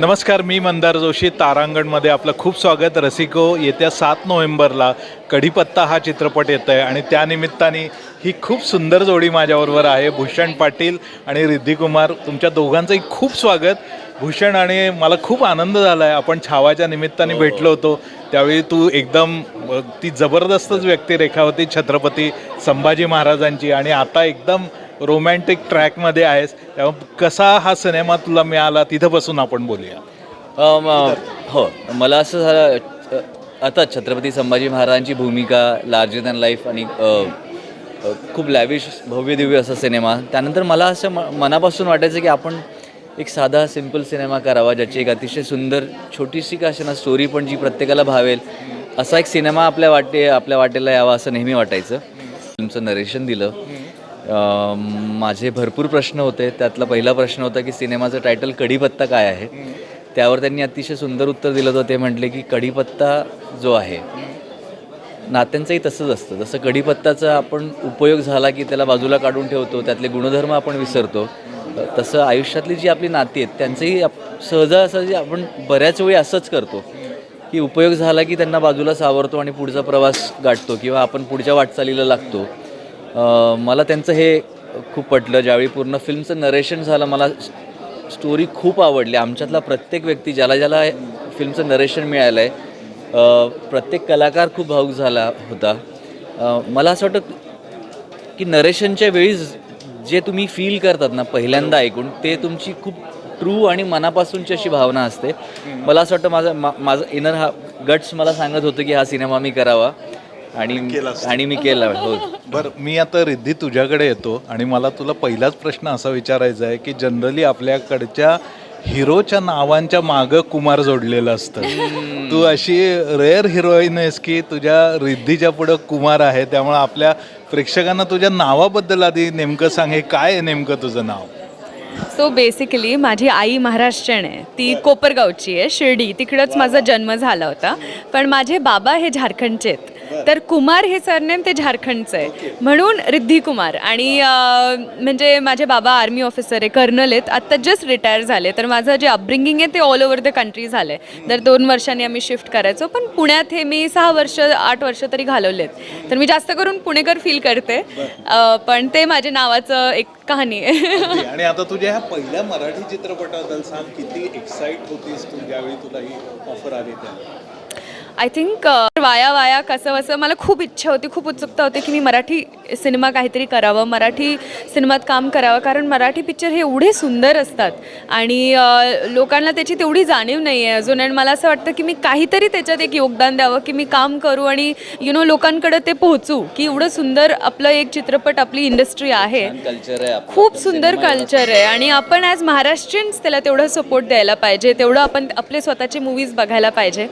नमस्कार मी मंदार जोशी. तारांगणमध्ये आपलं खूप स्वागत. रसिको येत्या सात नोव्हेंबरला कढीपत्ता हा चित्रपट येत आहे आणि त्यानिमित्ताने ही खूप सुंदर जोडी माझ्याबरोबर आहे भूषण पाटील आणि रिद्धी कुमार. तुमच्या दोघांचंही खूप स्वागत. भूषण आणि मला खूप आनंद झाला आहे आपण छावाच्या निमित्ताने भेटलो होतो. त्यावेळी तू एकदम ती जबरदस्तच व्यक्तिरेखा होती छत्रपती संभाजी महाराजांची. आणि आता एकदम रोमॅन्टिक ट्रॅकमध्ये आहेस. तेव्हा कसा हा सिनेमा तुला मिळाला? तिथं बसून आपण बोलूया. अम, हो. मला असं झालं आता छत्रपती संभाजी महाराजांची भूमिका लार्जर दॅन लाईफ आणि अ, अ, खूप लॅविश भव्य दिव्य असा सिनेमा. त्यानंतर मला असं म मनापासून वाटायचं की आपण एक साधा सिंपल सिनेमा करावा ज्याची एक अतिशय सुंदर छोटीशी का ना स्टोरी पण जी प्रत्येकाला भावेल असा एक सिनेमा आपल्या वाटे आपल्या वाटेला यावा असं नेहमी वाटायचं. फिल्मचं नरेशन दिलं. माझे भरपूर प्रश्न होते. त्यातला पहिला प्रश्न होता की सिनेमाचं टायटल कढीपत्ता काय आहे? त्यावर त्यांनी अतिशय सुंदर उत्तर दिलं होतं. ते म्हटले की कढीपत्ता जो आहे नात्यांचंही तसंच असतं. जसं कढीपत्ताचा आपण उपयोग झाला की त्याला बाजूला काढून ठेवतो त्यातले गुणधर्म आपण विसरतो तसं आयुष्यातली जी आपली नाती आहेत त्यांचंही आप सहजासहजी आपण बऱ्याच वेळी असंच करतो की उपयोग झाला की त्यांना बाजूला सावरतो आणि पुढचा प्रवास गाठतो किंवा आपण पुढच्या वाटचालीला लागतो. मला त्यांचं हे खूप पटलं. ज्यावेळी पूर्ण फिल्मचं नरेशन झालं मला स्टोरी खूप आवडली. आमच्यातला प्रत्येक व्यक्ती ज्याला ज्याला फिल्मचं नरेशन मिळालं आहे प्रत्येक कलाकार खूप भाऊक झाला होता. मला असं वाटतं की नरेशनच्या वेळी जे तुम्ही फील करतात ना पहिल्यांदा ऐकून ते तुमची खूप ट्रू आणि मनापासूनची अशी भावना असते. मला असं वाटतं माझं मा- माझं इनर हा गट्स मला सांगत होतं की हा सिनेमा मी करावा. आणि आणि मी केला हो. बरं मी आता रिद्धी तुझ्याकडे येतो आणि मला तुला पहिलाच प्रश्न असा विचारायचा आहे की जनरली आपल्याकडच्या हिरोच्या नावांच्या मागं कुमार जोडलेलं असतं. तू अशी रेअर हिरोईन आहेस की तुझ्या रिद्धीच्या पुढं कुमार आहे त्यामुळे आपल्या प्रेक्षकांना तुझ्या नावाबद्दल आधी नेमकं सांग हे काय आहे नेमकं तुझं नाव? सो बेसिकली माझी आई महाराष्ट्रीयन आहे. ती कोपरगावची आहे शिर्डी. तिकडंच माझा जन्म झाला होता. पण माझे बाबा हे झारखंडचे आहेत. तर कुमार हे सरनेम ते झारखंडचं आहे. म्हणून रिद्धी कुमार. आणि अं, म्हणजे माझे बाबा आर्मी ऑफिसर आहे कर्नल आहेत. आत्ता जस्ट रिटायर झाले. तर माझं जे अपब्रिंगिंग आहे ते ऑल ओव्हर द कंट्री झालं आहे दर दोन वर्षांनी आम्ही शिफ्ट करायचो. पण पुण्यात हे मी सहा वर्ष आठ वर्ष तरी घालवलेत. तर मी जास्त करून पुणेकर फील करते. अं, पण ते माझ्या नावाचं एक कहाणी आहे. आणि आता तुझ्या ह्या पहिल्या मराठी चित्रपटाबद्दल सांग किती एक्साइट होतीस तू ज्यावेळी तुला ही ऑफर आली त्या आय थिंक वाया वाया कसं वसं मला खूप इच्छा होती खूप उत्सुकता होती की मी मराठी सिनेमा काहीतरी करावं मराठी सिनेमात काम करावं कारण मराठी पिक्चर हे एवढे सुंदर असतात आणि लोकांना त्याची तेवढी जाणीव नाही आहे अजून. आणि मला असं वाटतं की मी काहीतरी त्याच्यात एक योगदान द्यावं की मी काम करू आणि यु नो लोकांकडे ते पोहोचू की एवढं सुंदर आपलं एक चित्रपट आपली इंडस्ट्री आहे. कल्चर आहे आपलं. खूप सुंदर कल्चर आहे. आणि आपण ॲज महाराष्ट्रीयन्स त्याला तेवढं सपोर्ट द्यायला पाहिजे तेवढं आपण आपले स्वतःचे मूवीज बघायला पाहिजे.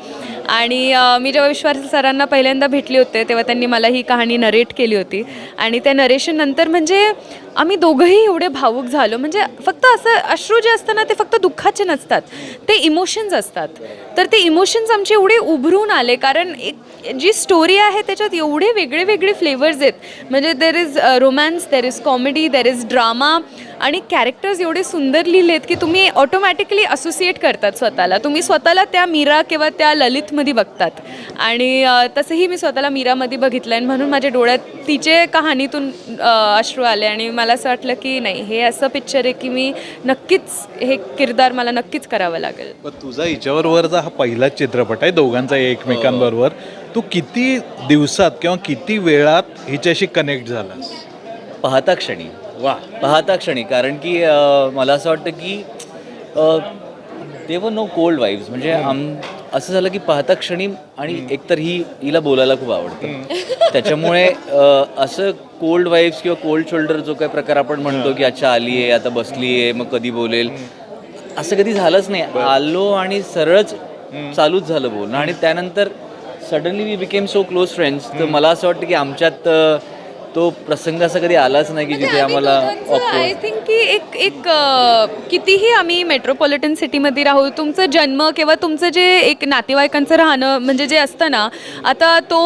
आणि मी जेव्हा विश्वास सरांना पहिल्यांदा भेटले होते तेव्हा त्यांनी मला ही कहाणी नरेट केली होती. आणि त्या नरेशन नंतर म्हणजे आम्ही दोघंही एवढे भावूक झालो. म्हणजे फक्त असं अश्रू जे असतं ना ते फक्त दुःखाचे नसतात. ते इमोशन्स असतात. तर ते इमोशन्स आमचे एवढे उभरून आले. कारण एक जी स्टोरी आहे त्याच्यात एवढे वेगळे वेगळे फ्लेवर्स आहेत. म्हणजे there is romance there is comedy there is drama आणि कॅरेक्टर्स एवढे सुंदर लिहिलेत की तुम्ही ऑटोमॅटिकली असोसिएट करतात स्वतःला. तुम्ही स्वतःला त्या मीरा किंवा त्या ललितमध्ये बघतात. आणि तसंही मी स्वतःला मीरामध्ये बघितलं आणि म्हणून माझ्या डोळ्यात तिचे कहाणीतून अश्रू आले आणि मला असं वाटलं की नाही हे असं पिक्चर आहे की मी नक्कीच हे किरदार मला नक्कीच करावं लागेल. पण तुझा हिच्याबरोबरचा हा पहिलाच चित्रपट आहे दोघांचा एकमेकांबरोबर. तू किती दिवसात किंवा किती वेळात हिच्याशी कनेक्ट झालास? पाहता क्षणी. वा पाहता क्षणी. कारण की मला असं वाटतं की देवर नो कोल्ड वाईब्स म्हणजे आम असं झालं की पाहता क्षणी आणि एकतर ही हिला बोलायला खूप आवडतं. त्याच्यामुळे असं कोल्ड वाईब्स किंवा कोल्ड शोल्डर जो काही प्रकार आपण म्हणतो की अच्छा आली आहे आता बसली आहे मग कधी बोलेल. असं कधी झालंच नाही. आलो आणि सरळच चालूच झालं बोलणं. आणि त्यानंतर suddenly we became so close friends तर मला असं वाटतं की आमच्यात तो प्रसंग असा कधी आलाच नाही की जिथे आम्हाला आय थिंक की एक एक कितीही आम्ही मेट्रोपॉलिटन सिटीमध्ये राहू तुमचं जन्म किंवा तुमचं जे एक नातेवाईकांचं राहणं म्हणजे जे असतं ना आता तो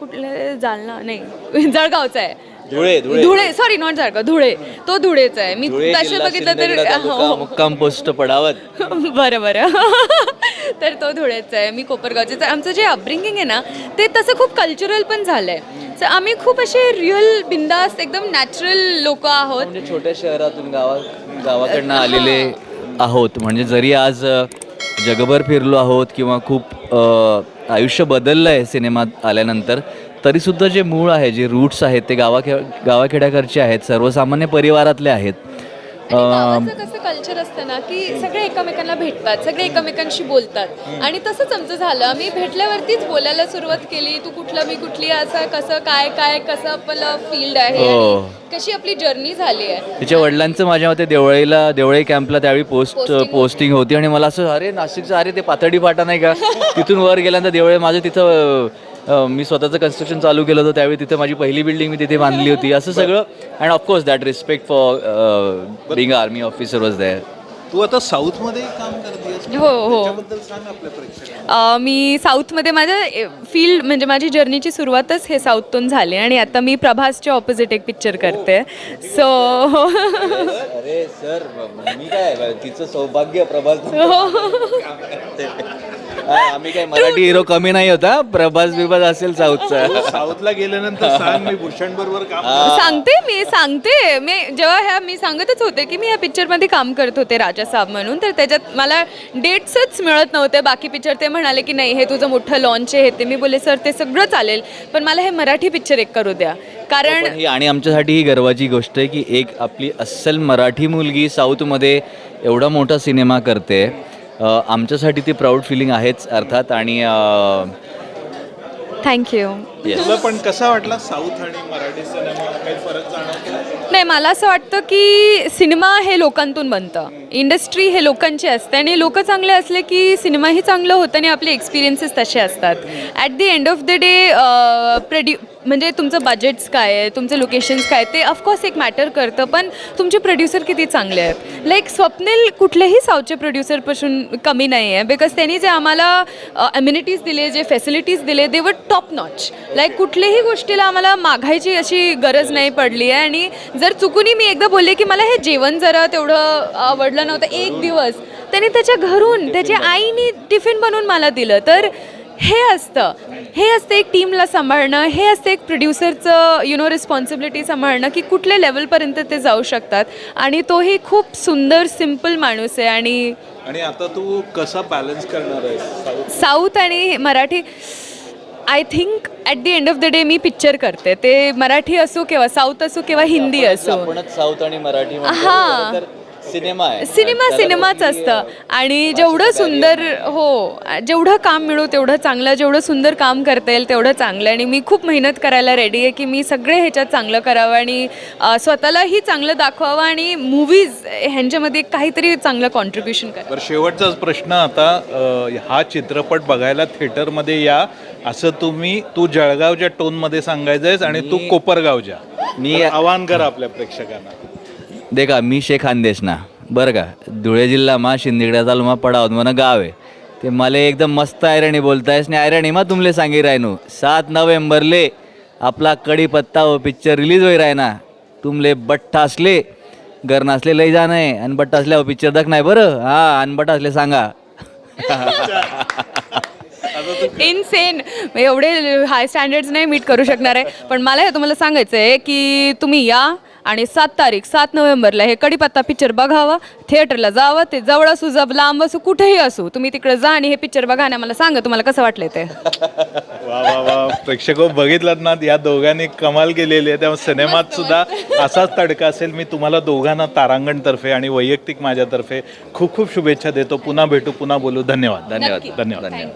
कुठलं जालना नाही जळगावचा आहे. Dhule Dhule. Sorry not Jalgaon Dhule. तो धुळेचा आहे. मी तसे बघितलं तर हो. मुक्काम पोस्ट पडावत. बरं बरं. तर तो धुळेचा आहे मी कोपरगावचे आमचं जे अपब्रिंगिंग आहे ना ते तसं खूप कल्चरल पण झालं आहे तर आम्ही खूप असे रिअल बिंदास एकदम नॅचरल लोक आहोत. म्हणजे छोट्या शहरातून गावा गावाकडनं आलेले आहोत. म्हणजे जरी आज अ, जगभर फिरलो आहोत किंवा खूप अ, आयुष्य बदललं आहे सिनेमात आल्यानंतर तरीसुद्धा जे मूळ आहे जे रूट्स आहेत ते गावाखे गावाखेड्याकडचे आहेत सर्वसामान्य परिवारातले आहेत कल्चर असतं ना की सगळे एकमेकांना भेटतात सगळे एकमेकांशी बोलतात आणि तसंच आमचं झालं आम्ही भेटल्यावरतीच बोलायला सुरुवात केली तू कुठलं मी कुठली असं कसं काय काय कसं आपलं फील्ड आहे हो. आणि कशी आपली जर्नी झाली आहे? तिच्या वडिलांचं माझ्या मते देवळीला देवळी कॅम्पला त्यावेळी पोस्ट Posting पोस्टिंग होती आणि मला असं अरे नाशिकचं अरे ते पातळी फाटा नाही का? तिथून वर गेल्यानंतर देवळे माझं तिथं अ, मी स्वतःचं कन्स्ट्रक्शन चालू केलं होतं त्यावेळी तिथं माझी पहिली बिल्डिंग मी तिथे बांधली होती. असं सगळं. And of course that respect for being army officer was there तू आता साऊथमध्ये काम हो हो. त्याबद्दल सांग आपल्या प्रेक्षकांना. अ, मी साऊथमध्ये माझ्या फील्ड म्हणजे माझी जर्नीची सुरुवातच हे साऊथतून झाली आणि आता मी प्रभासच्या ऑपोजिट एक पिक्चर करते. सो अरे सर मी काय तिचं सौभाग्य प्रभास आम्ही काय मराठी हिरो कमी नाही होता प्रभास बिभास असेल साऊथचा. साऊथला गेल्यानंतर सांग मी भूषण बरोबर काम सांगते मी सांगते. मी जेव्हा ह्या मी सांगतच होते की मी या पिक्चरमध्ये काम करत होते राजा साहेब म्हणून. तर त्याच्यात मला डेट्सच मिळत नव्हते. बाकी पिक्चर ते म्हणाले की नाही हे तुझं मोठं लॉन्च आहे हे ते. मी बोले सर ते सगळं चालेल पण मला हे मराठी पिक्चर एक करू द्या. कारण पण ही आणि आमच्यासाठी ही गर्वाची गोष्ट आहे की एक आपली अस्सल मराठी मुलगी साऊथमध्ये एवढा मोठा सिनेमा करते. आमच्यासाठी ती प्राऊड फिलिंग आहेच अर्थात. आणि थँक्यू. तुला पण कसा वाटला साऊथ आणि मराठी सिनेमा काही फरक जाणवतो नाही मला असं वाटतं की सिनेमा हे लोकांतून बनतं. इंडस्ट्री हे लोकांची असते आणि लोक चांगले असले की सिनेमाही चांगलं होतं आणि आपले एक्सपिरियन्सेस तसे असतात. At the end of the day प्रोड्यू म्हणजे तुमचं बजेट्स काय आहे? तुमचे लोकेशन्स काय ते ऑफकोर्स एक मॅटर करतं पण तुमचे प्रोड्युसर किती चांगले आहेत? लाईक स्वप्नील कुठलेही साऊथचे प्रोड्युसरपासून कमी नाही आहे बिकॉज त्यांनी जे आम्हाला अम्युनिटीज दिले जे फॅसिलिटीज दिले दे वर टॉप नॉच लाईक कुठल्याही गोष्टीला आम्हाला मागायची अशी गरज नाही पडली आहे आणि जर चुकूनही मी एकदा बोलले की मला हे जेवण जरा तेवढं आवडलं नव्हतं एक दिवस त्याने त्याच्या घरून त्याच्या आईने टिफिन बनवून मला दिलं. तर हे असतं. हे असतं एक टीमला सांभाळणं हे असतं एक प्रोड्युसरचं यु नो रिस्पॉन्सिबिलिटी सांभाळणं की कुठल्या लेवलपर्यंत ते जाऊ शकतात. आणि तोही खूप सुंदर सिंपल माणूस आहे आणि आणि आता तू कसा बॅलन्स करणार आहे साऊथ आणि Marathi I think at the end of the day me picture करते. ते मराठी असो किंवा साऊथ असो किंवा हिंदी असो. साऊथ आणि मराठी. हा. सिनेमा आहे. सिनेमा सिनेमाच असतं. आणि जेवढं सुंदर हो जेवढं काम मिळू तेवढं चांगलं जेवढं सुंदर काम करता येईल तेवढं चांगलं. आणि मी खूप मेहनत करायला रेडी आहे की मी सगळे ह्याच्यात चांगलं करावं आणि अ, स्वतःलाही चांगलं दाखवावं आणि मूवीज ह्यांच्यामध्ये काहीतरी चांगलं कॉन्ट्रीब्युशन करावं. बरं शेवटचाच प्रश्न आता अ, हा चित्रपट बघायला थिएटरमध्ये या असं तुम्ही तू जळगावच्या टोनमध्ये सांगायचं आहेस आणि तू कोपरगावच्या. मी- आवाहन कर आपल्या प्रेक्षकांना. देखा मी शेख खानदेशना बरं का धुळे जिल्हा मा तालुमा पडावत म्हणा गाव आहे. ते मला एकदम मस्त आयरणी बोलतायस आणि आयरणी मा तुमले सांगी रायनू. सात नोव्हेंबरले आपला कडीपत्ता व पिक्चर रिलीज होई राय ना तुमले बठ्ठा असले घर नसले लई जाणं आहे आणि बट्टा असल्यावर पिक्चर दख नाही बरं. हा आणि बट्टा असले सांगा. इनसेन एवढे हाय स्टँडर्ड्स नाही मीट करू शकणार आहे. पण मला हे तुम्हाला सांगायचं आहे की तुम्ही या आणि सात तारीख सात नोव्हेंबरला हे कडीपत्ता पिक्चर बघावा थिएटरला जावं ते जवळ असू जब लांब असू कुठेही असू तुम्ही तिकडे जा आणि हे पिक्चर बघा आणि मला सांगा तुम्हाला कसं वाटलंय ते. वा वा वा. प्रेक्षक बघितलात ना या दोघांनी कमाल केलेली आहे. त्यामुळे सिनेमात सुद्धा असाच तडका असेल मी तुम्हाला दोघांना तारांगणतर्फे आणि वैयक्तिक माझ्यातर्फे खूप खूप शुभेच्छा देतो. पुन्हा भेटू पुन्हा बोलू. धन्यवाद धन्यवाद. धन्यवाद. एक